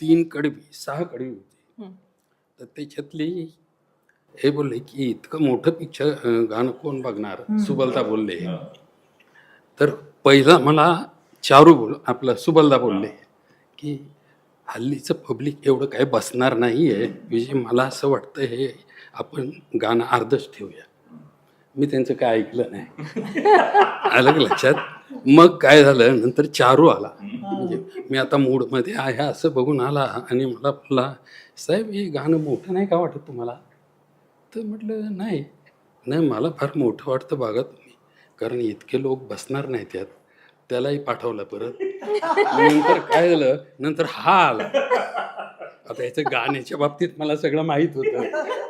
तीन कडवी सहा कडवी होती. तर त्याच्यातली हे बोलले की इतकं मोठं पिक्चर गाणं कोण बघणार? सुबलता बोलले. तर पहिला मला चारू बोल आपलं सुबलदा बोलले की हल्लीचं पब्लिक एवढं काही बसणार नाही आहे म्हणजे मला असं वाटतं हे आपण गाणं अर्धच ठेवूया. मी त्यांचं काय ऐकलं नाही. आलं का लक्षात? मग काय झालं? नंतर चारू आला. म्हणजे मी आता मूडमध्ये आहे असं बघून आला आणि मला बोलला साहेब हे गाणं मोठं नाही का वाटत तुम्हाला? तर म्हटलं नाही. नाही मला फार मोठं वाटतं बघा तुम्ही. कारण इतके लोक बसणार नाही त्यात त्यालाही पाठवलं परत. नंतर काय झालं? नंतर हा आला. आता याचं गाण्याच्या बाबतीत मला सगळं माहीत होतं.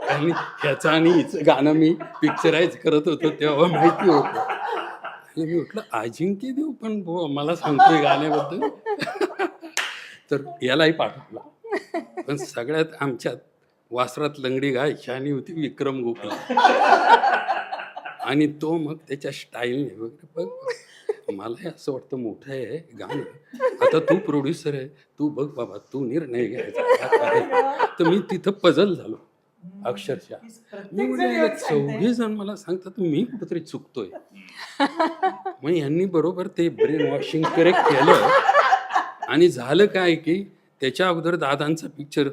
आणि ह्याचं आणि हिचं गाणं मी पिक्चराईज करत होतो तेव्हा माहिती होतं. आणि मी म्हटलं अजिंक्य देऊ पण मला सांगतोय गाण्याबद्दल. तर यालाही पाठवला. पण सगळ्यात आमच्यात वासरात लंगडी गाय शानी होती विक्रम गोखला आणि तो मग त्याच्या स्टाईलने वगैरे बघ मला असं वाटतं मोठं आहे गाणं. आता तू प्रोड्युसर आहे. तू बघ बाबा तू निर्णय घ्यायचा. तर मी तिथं पजल झालो. अक्षरशः. मी चौघे जण मला सांगतात मी कुठेतरी चुकतोय. मग यांनी बरोबर ते ब्रेन वॉशिंग करेक्ट केलं. आणि झालं काय की त्याच्या अगोदर दादांचा पिक्चर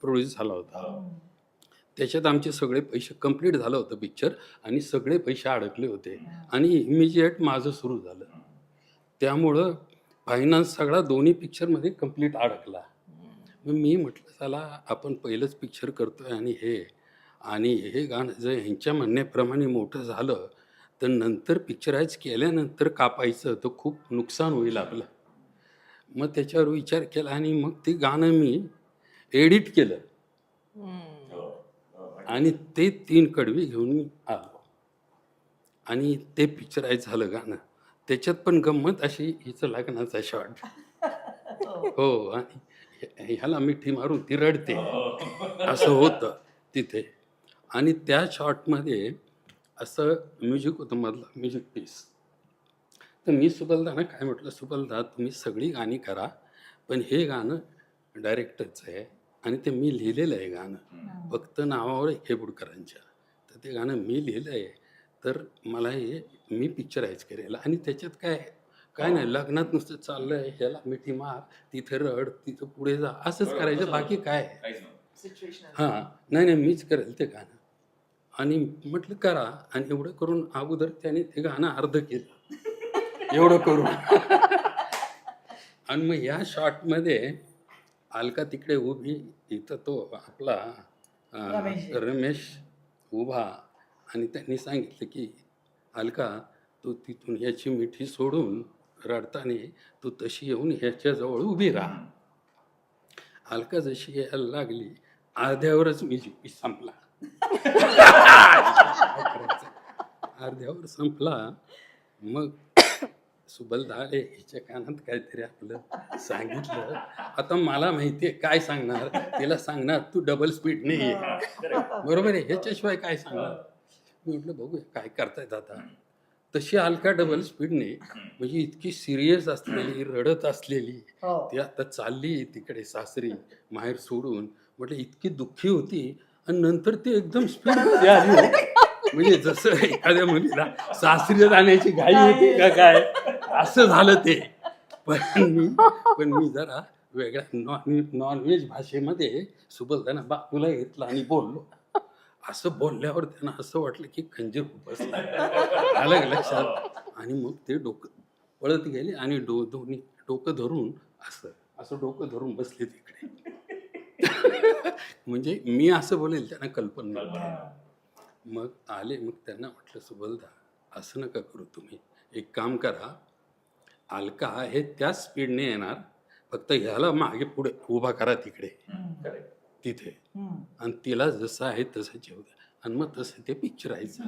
प्रोड्यूस झाला होता. त्याच्यात आमचे सगळे पैसे कंप्लीट झालं होतं पिक्चर आणि सगळे पैसे अडकले होते. आणि इमिजिएट माझं सुरू झालं. त्यामुळं फायनान्स सगळा दोन्ही पिक्चरमध्ये कंप्लीट अडकला. मग मी म्हटलं चला आपण पहिलंच पिक्चर करतोय आणि हे. आणि हे गाणं जर ह्यांच्या म्हणण्याप्रमाणे मोठं झालं तर नंतर पिक्चराईज केल्यानंतर कापायचं तर खूप नुकसान होईल आपलं. मग त्याच्यावर विचार केला आणि मग ते गाणं मी एडिट केलं. आणि ते तीन कडवी घेऊन मी आलो. आणि ते पिक्चराईज झालं गाणं. त्याच्यात पण गंमत अशी हिचं लग्नाचा शॉट हो. आणि ह्या- ह्याला मिठी मारून ती रडते. असं होतं तिथे. आणि त्या शॉटमध्ये असं म्युझिक होतं मधलं म्युझिक पीस. तर मी सुबलदाना काय म्हटलं सुबलदा तुम्ही सगळी गाणी करा पण हे गाणं डायरेक्टरचं आहे आणि ते मी लिहिलेलं आहे गाणं. फक्त नावावर हेबुडकरांच्या. तर ते गाणं मी लिहिलं आहे तर मला हे मी पिक्चराईज करेल आणि त्याच्यात काय काय नाही लग्नात नुसतं चाललंय ह्याला मिठी मार तिथे रड तिथं पुढे जा असंच करायचं बाकी काय? हां नाही नाही मीच करेल ते गाणं. आणि म्हटलं करा. आणि एवढं करून अगोदर त्याने ते गाणं अर्ध केलं. एवढं करून. आणि मग या शॉटमध्ये अलका तिकडे उभी इथं तो आपला रमेश. रमेश उभा. आणि त्यांनी सांगितलं की अलका तू तिथून ह्याची मिठी सोडून रडताना तू तशी येऊन ह्याच्याजवळ उभी राहा. अलका जशी यायला लागली अर्ध्यावरच मी जीपी संपला. अर्ध्यावर संपला मग सुबलदा आले हिच्या कानात काहीतरी आपलं सांगितलं. आता मला माहितीये काय सांगणार. तिला सांगणार तू डबल स्पीड नाही बरोबर आहे ह्याच्याशिवाय काय सांगणार? मी म्हटलं बघूया काय करतायत आता. तशी अलका डबल स्पीडने म्हणजे इतकी सिरियस असलेली रडत असलेली हो. ती आता चालली तिकडे सासरी माहेर सोडून. म्हटलं इतकी दुःखी होती आणि नंतर ती एकदम स्पीडमध्ये आली हो. म्हणजे जसं एखाद्या मुलीला सासरी जाण्याची घाई होती का काय? असं झालं ते. पण मी पण मी जरा वेगळ्या नॉन नॉनव्हेज भाषेमध्ये सुबलताना बापूला घेतला आणि बोललो. असं बोलल्यावर त्यांना असं वाटलं की खंजीर बसला आलं का लक्षात? आणि मग ते डोकं पळत गेले आणि डो दोन्ही डोकं धरून असं असं डोकं धरून बसले तिकडे. म्हणजे मी असं बोलेल त्यांना कल्पना नव्हती मग आले मग त्यांना म्हटलं सुबलदा असं नका करू तुम्ही. एक काम करा अलका हे त्याच स्पीडने येणार. फक्त ह्याला मागे पुढे उभा करा तिकडे. तिथे. आणि तिला जसं आहे तसं जेवू द्या. आणि मग तसं ते पिक्चरायचं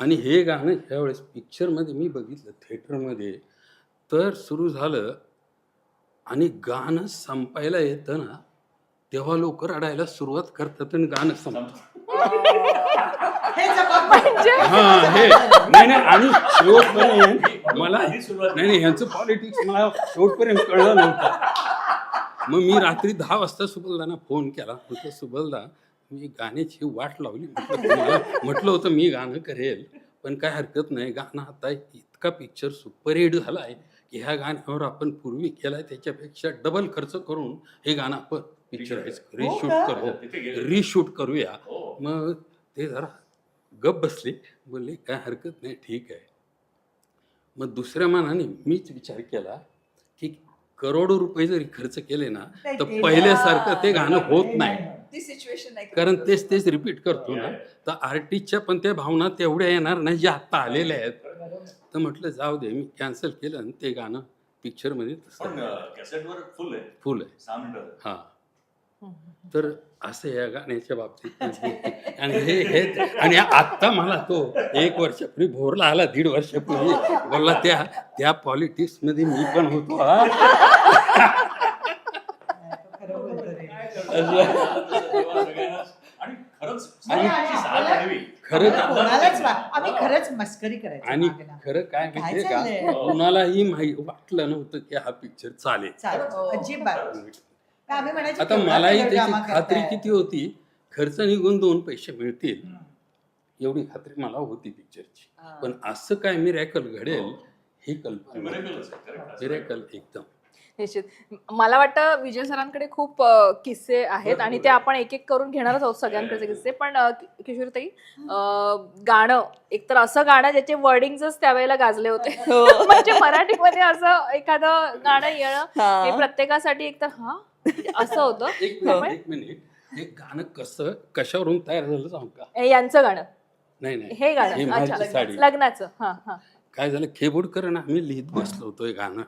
आणि हे गाणं ह्यावेळेस पिक्चरमध्ये मी बघितलं थिएटरमध्ये तर सुरू झालं आणि गाणं संपायला येतं ना तेव्हा लोक रडायला सुरुवात करतात आणि गाणं संपतं. हे जबाबदार. हा हे. नाही नाही आणि शेवटपर्यंत मला नाही नाही ह्यांचं पॉलिटिक्स मला शेवटपर्यंत कळलं नव्हतं. मग मी रात्री दहा वाजता सुबलदाना फोन केला. म्हटलं सुबलदा मी गाण्याची वाट लावली. म्हटलं होतं मी गाणं करेल पण काय हरकत नाही. गाणं आता इतका पिक्चर सुपरहिट झाला आहे की ह्या गाण्यावर आपण पूर्वी केलाय त्याच्यापेक्षा डबल खर्च करून हे गाणं आपण पिक्चराईज रिशूट का? करू. रिशूट करूया. हो. मग ते जरा गप बसले. बोलले काय हरकत नाही ठीक आहे. मग दुसऱ्या मानाने मीच विचार केला की करोडो रुपये जरी खर्च केले ना तर ते- पहिल्यासारखं ते गाणं होत नाही ती सिच्युएशन नाही कारण तेच तेच रिपीट करतो ना. तर आर्टिस्टच्या पण त्या भावना तेवढ्या येणार नाही ज्या आत्ता आलेल्या आहेत. तर म्हटलं जाऊ दे मी कॅन्सल केलं आणि ते गाणं पिक्चरमध्ये तसं कॅसेटवर फुल आहे. फुल आहे. हा. तर असं या गाण्याच्या बाबतीत आणि हे हे आणि आता मला तो एक वर्षापूर्वी भोरला आला दीड वर्षापूर्वी. बोलला त्या त्या पॉलिटिक्समध्ये मी पण होतो आणि खरंच आणि सहा आपल्याला- पाडवी. खरंच कोणालाच वा- आम्ही खरंच मस्करी करायचो आणि मागे ना. खरं काय काय माहितीये चाललंय? का कुणालाही माहिती वाटलं नव्हतं की हा पिक्चर चालेल हो. अजिबात आम्ही म्हणायचो आता केवढा मलाही त्याची खात्री करताय. किती होती खर्च निघून दोन पैसे मिळतील. एवढी खात्री मला होती पिक्चरची हा. पण असं काय मिरॅकल घडेल ही कल्पना Miracle च आहे, correct. असं मिरॅकल एकदम निश्चित. मला वाटतं विजय सरांकडे खूप अ, किस्से आहेत आणि ते आपण एक एक करून घेणारच आहोत सगळ्यांकडचे किस्से. पण अ, कि- किशोरताई अ, गाणं एकतर असं गाणं ज्याचे वर्डिंगच त्यावेळेला गाजले होते. म्हणजे मराठीमध्ये असं एखादं गाणं येणं हे. हा. प्रत्येकासाठी एकतर हा असं होतं. एक त्यामुळे- मिनिट एक मिनिट. हे गाणं कसं कशावरून तयार झालं सांगू का? हे यांचं गाणं. नाही नाही. हे ही गाणं माझी अच्छा साडी. लग्नाचं. हा हा. काय झालं खेबोडकर आणि आम्ही लिहित बसलो होतो हे गाणं.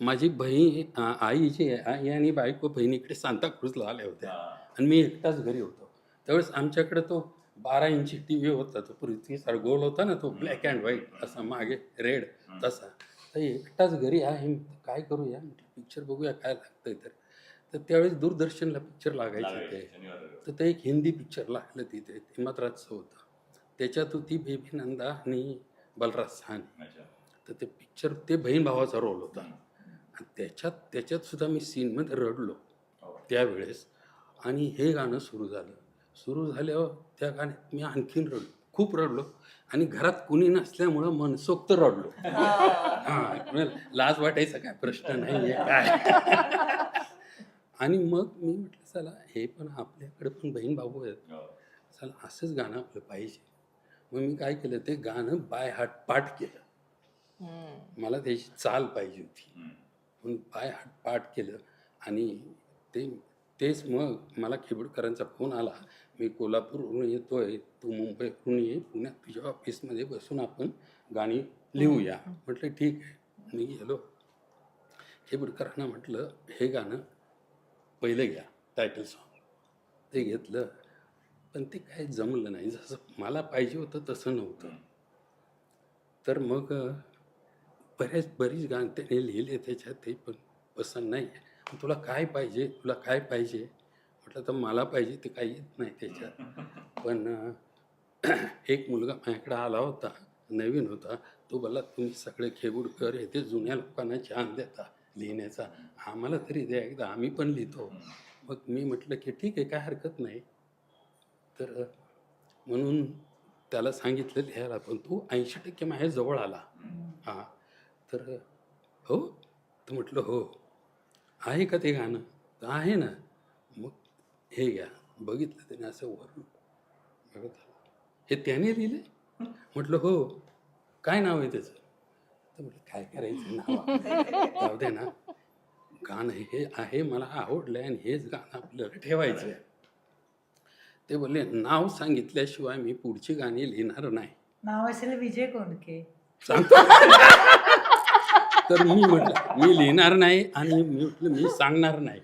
माझी बहीण आई जी आहे आई आणि बायको बहिणीकडे सांताक्रूजला आल्या होत्या. आणि मी एकटाच घरी होतो. त्यावेळेस आमच्याकडे तो बारा इंची टी व्ही होता तो पृथ्वीसार गोल होता ना तो ब्लॅक अँड व्हाईट असा मागे रेड तसा. तर एकटाच घरी आहे काय करूया म्हटलं पिक्चर बघूया काय लागतंय तर. तर त्यावेळेस दूरदर्शनला पिक्चर लागायचे ते. तर ते एक हिंदी पिक्चर लागलं तिथे ते मद्रासचं होतं. त्याच्यात होती बेबी नंदा आणि बलराज साहनी. तर ते पिक्चर ते बहीण भावाचा रोल होता. त्याच्यात त्याच्यात सुद्धा मी सीनमध्ये रडलो हो. त्यावेळेस आणि हे गाणं सुरू झालं. सुरू झाल्यावर त्या गाण्यात मी आणखीन रडलो. खूप रडलो आणि घरात कुणी नसल्यामुळं मनसोक्त रडलो. हा. लाज वाटायचा काय? प्रश्न नाही काय? आणि मग मी म्हटलं चला हे पण आपल्याकडे पण बहीण भाऊ आहेत. हो. चला असंच गाणं आपलं पाहिजे. मग मी काय केलं ते गाणं बाय हाट पाठ केलं. मला त्याची चाल पाहिजे होती. म्हणून पाय पाठ केलं आणि ते तेच मग मला खेबडकरांचा फोन आला. मी कोल्हापूरवरून येतोय तू मुंबईवरून ये पुण्यात तुझ्या ऑफिसमध्ये बसून आपण गाणी लिहूया. म्हटलं ठीक आहे. मी गेलो. खेबडकरांना म्हटलं हे गाणं पहिलं घ्या टायटल सॉन्ग ते घेतलं पण ते काय जमलं नाही. जसं मला पाहिजे होतं तसं नव्हतं. तर मग अ, बरेच गाणं त्याने लिहिले त्याच्यात ते पण पसंत नाही मग तुला काय पाहिजे तुला काय पाहिजे? म्हटलं तर मला पाहिजे ते काही येत नाही त्याच्यात. पण एक मुलगा माझ्याकडे आला होता नवीन होता. तो बोलला तुम्ही सगळे खेबुडकर हे ते जुन्या लोकांना छान देता लिहिण्याचा. आम्हाला तरी द्या एकदा आम्ही पण लिहितो. मग मी म्हटलं की ठीक आहे काय हरकत नाही. तर म्हणून त्याला सांगितलं लिहायला पण तू ऐंशी टक्के माझ्या जवळ आला हां. तर हो तर म्हटलं हो. आहे का ते गाणं? तर आहे ना. मग हे घ्या. बघितलं त्याने असं वरून. बघत. हे त्याने लिहिले म्हटलं हो. काय नाव आहे त्याचं? तर म्हटलं काय करायचं नाव? जाऊ दे ना. गाणं हे आहे मला आवडलं आणि हेच गाणं आपल्याला ठेवायचं आहे ते बोलले नाव सांगितल्याशिवाय मी पुढची गाणी लिहिणार नाही. नाव असेल विजय कोंडके. सांगतो. तर मी म्हटलं मी लिहिणार नाही आणि मी म्हटलं मी सांगणार नाही.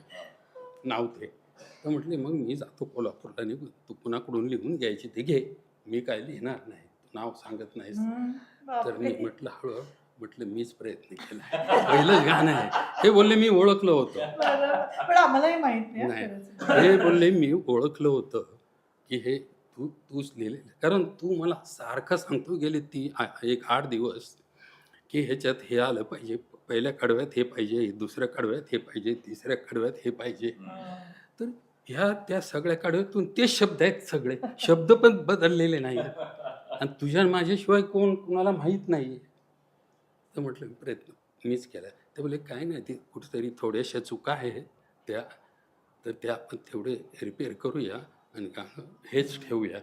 नाव ते तर म्हटले मग मी जातो कोल्हापूरला निघून. तू कुणाकडून लिहून घ्यायची ते घे. मी काय लिहिणार नाही. तू नाव सांगत नाहीस. तर मी. म्हटलं हळू म्हटलं मीच प्रयत्न केला. पहिलं गाणं आहे. हे बोलले मी ओळखलं होतं. नाही. हे बोलले मी ओळखलं होतं की हे तू तूच लिहिलेलं. कारण तू मला सारखं सांगतो गेले ती एक आठ दिवस की ह्याच्यात हे आलं पाहिजे. पहिल्या कडव्यात हे पाहिजे दुसऱ्या कडव्यात हे पाहिजे तिसऱ्या कडव्यात हे पाहिजे. तर ह्या त्या सगळ्या कडव्यातून तेच शब्द आहेत सगळे. शब्द पण बदललेले नाही आणि तुझ्या माझ्याशिवाय कोण कोणाला माहीत नाही तर म्हटलं प्रयत्न मीच केला. ते बोले काय नाही ते कुठेतरी थोड्याशा चुका आहेत त्या. तर त्या आपण तेवढे रिपेअर करूया आणि गाणं हेच ठेवूया.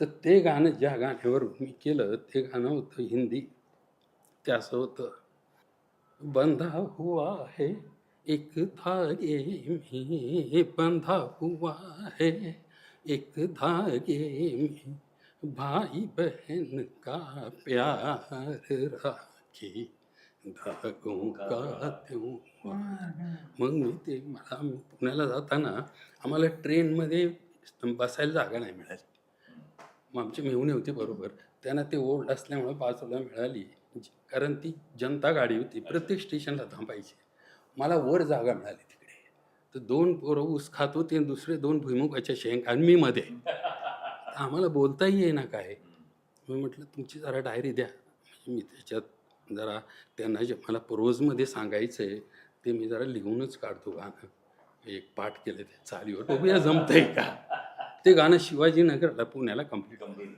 तर ते गाणं ज्या गाण्यावर मी केलं ते गाणं होतं हिंदी. ते असं होतं? बंधा हुआ है एक धागे में बंधा हुआ है एक धागे में भाई बहन का प्यार राखी धागों का मग मी ते मला पुण्याला जाताना आम्हाला ट्रेनमध्ये बसायला जागा नाही मिळाली. मग आमची मेहुणी होती बरोबर. त्यांना ते ओल्ड असल्यामुळे बाजूला मिळाली. म्हणजे कारण ती जनता गाडी होती प्रत्येक स्टेशनला थांबायची. मला वर जागा मिळाली तिकडे. तर दोन पोरं ऊस खात होते आणि दुसरे दोन भुईमुगाच्या शेंग आणि मी मध्ये. आम्हाला बोलताही येईना काय. मी म्हटलं तुमची जरा डायरी द्या. म्हणजे मी त्याच्यात जरा त्यांना जे मला प्रोजमध्ये सांगायचं आहे ते मी जरा लिहूनच काढतो गाणं. एक पाठ केलं ते चालीवर. बघूया जमतंय का? ते गाणं शिवाजीनगरला पुण्याला कंप्लीट कंप्लीट